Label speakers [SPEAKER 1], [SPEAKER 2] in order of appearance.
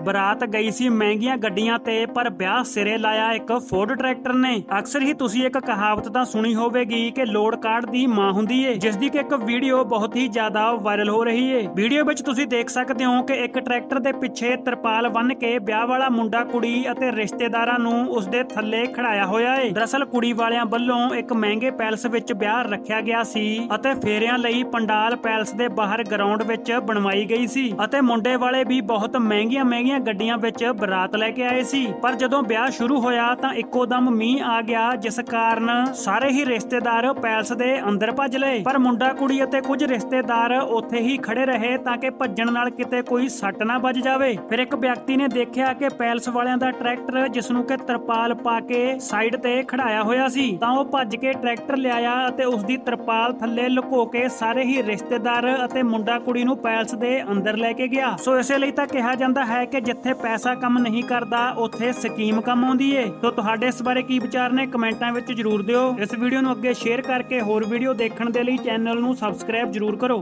[SPEAKER 1] ਬਰਾਤ ਗਈ ਸੀ ਮਹਿੰਗੀਆਂ ਗੱਡੀਆਂ ਤੇ, ਪਰ ਵਿਆਹ ਸਿਰੇ ਲਾਇਆ ਇੱਕ ਫੋਰਡ ਟਰੈਕਟਰ ਨੇ। ਅਕਸਰ ਹੀ ਤੁਸੀਂ ਇੱਕ ਕਹਾਵਤ ਤਾਂ ਸੁਣੀ ਹੋਵੇਗੀ ਕਿ ਲੋੜ ਕਾਰਡ ਦੀ ਮਾਂ ਹੁੰਦੀ ਏ ਜਿਸ ਦੀ ਕਿ ਇੱਕ ਵੀਡੀਓ ਬਹੁਤ ਹੀ ਜ਼ਿਆਦਾ ਵਾਇਰਲ ਹੋ ਰਹੀ ਏ। ਵੀਡੀਓ ਵਿੱਚ ਤੁਸੀਂ ਦੇਖ ਸਕਦੇ ਹੋ ਕਿ ਇੱਕ ਟਰੈਕਟਰ ਦੇ ਪਿੱਛੇ ਤਰਪਾਲ ਬੰਨ ਕੇ ਵਿਆਹ ਵਾਲਾ ਮੁੰਡਾ, ਕੁੜੀ ਅਤੇ ਰਿਸ਼ਤੇਦਾਰਾਂ ਨੂੰ ਉਸ ਦੇ ਥੱਲੇ ਖੜਾਇਆ ਹੋਇਆ ਏ। ਦਰਅਸਲ ਕੁੜੀ ਵਾਲਿਆਂ ਵੱਲੋਂ ਇੱਕ ਮਹਿੰਗੇ ਪੈਲਸ ਵਿੱਚ ਵਿਆਹ ਰੱਖਿਆ ਗਿਆ ਸੀ ਅਤੇ ਫੇਰਿਆਂ ਲਈ ਪੰਡਾਲ ਪੈਲਸ ਦੇ ਬਾਹਰ ਗਰਾਊਂਡ ਵਿੱਚ ਬਣਵਾਈ ਗਈ ਸੀ ਅਤੇ ਮੁੰਡੇ ਵਾਲੇ ਵੀ ਬਹੁਤ ਮਹਿੰਗੀਆਂ ਮਹਿੰਗੀਆਂ ਗੱਡੀਆਂ ਵਿੱਚ ਬਰਾਤ ਲੈ ਕੇ ਆਏ ਸੀ। ਪਰ ਜਦੋਂ ਵਿਆਹ ਸ਼ੁਰੂ ਹੋਇਆ ਤਾਂ ਇੱਕੋ ਦਮ ਮੀਂਹ ਆ ਗਿਆ, ਜਿਸ ਕਾਰਨ ਸਾਰੇ ਹੀ ਰਿਸ਼ਤੇਦਾਰ ਪੈਲਸ ਦੇ ਅੰਦਰ ਭੱਜ ਲਏ। ਪਰ ਮੁੰਡਾ, ਕੁੜੀ ਅਤੇ ਕੁਝ ਰਿਸ਼ਤੇਦਾਰ ਉੱਥੇ ਹੀ ਖੜੇ ਰਹੇ ਤਾਂ ਕਿ ਭੱਜਣ ਨਾਲ ਕਿਤੇ ਕੋਈ ਸੱਟ ਨਾ ਵੱਜ ਜਾਵੇ। ਫਿਰ ਇੱਕ ਵਿਅਕਤੀ ਨੇ ਦੇਖਿਆ ਕਿ ਪੈਲਸ ਵਾਲਿਆਂ ਦਾ ਟਰੈਕਟਰ, ਜਿਸ ਨੂੰ ਕਿ ਤਰਪਾਲ ਪਾ ਕੇ ਸਾਈਡ ਤੇ ਖੜਾਇਆ ਹੋਇਆ ਸੀ, ਤਾਂ ਉਹ ਭੱਜ ਕੇ ਟਰੈਕਟਰ ਲਿਆਇਆ ਅਤੇ ਉਸ ਦੀ ਤਰਪਾਲ ਥੱਲੇ ਲੁਕੋ ਕੇ ਸਾਰੇ ਹੀ ਰਿਸ਼ਤੇਦਾਰ ਅਤੇ ਮੁੰਡਾ, ਕੁੜੀ ਨੂੰ ਪੈਲਸ ਦੇ ਅੰਦਰ ਲੈ ਕੇ ਗਿਆ। ਸੋ ਇਸੇ ਲਈ ਤਾਂ ਕਿਹਾ ਜਾਂਦਾ ਹੈ ਕਿ ਕਿ ਜਿੱਥੇ ਪੈਸਾ ਕੰਮ ਨਹੀਂ ਕਰਦਾ, ਉੱਥੇ ਸਕੀਮ ਕੰਮ ਆਉਂਦੀ ਏ। ਸੋ ਤੁਹਾਡੇ ਇਸ ਬਾਰੇ ਕੀ ਵਿਚਾਰ ਨੇ ਕਮੈਂਟਾਂ ਵਿੱਚ ਜਰੂਰ ਦਿਓ। ਇਸ ਵੀਡੀਓ ਨੂੰ ਅੱਗੇ ਸ਼ੇਅਰ ਕਰਕੇ ਹੋਰ ਵੀਡੀਓ ਦੇਖਣ ਦੇ ਲਈ ਚੈਨਲ ਨੂੰ ਸਬਸਕ੍ਰਾਈਬ ਜਰੂਰ ਕਰੋ।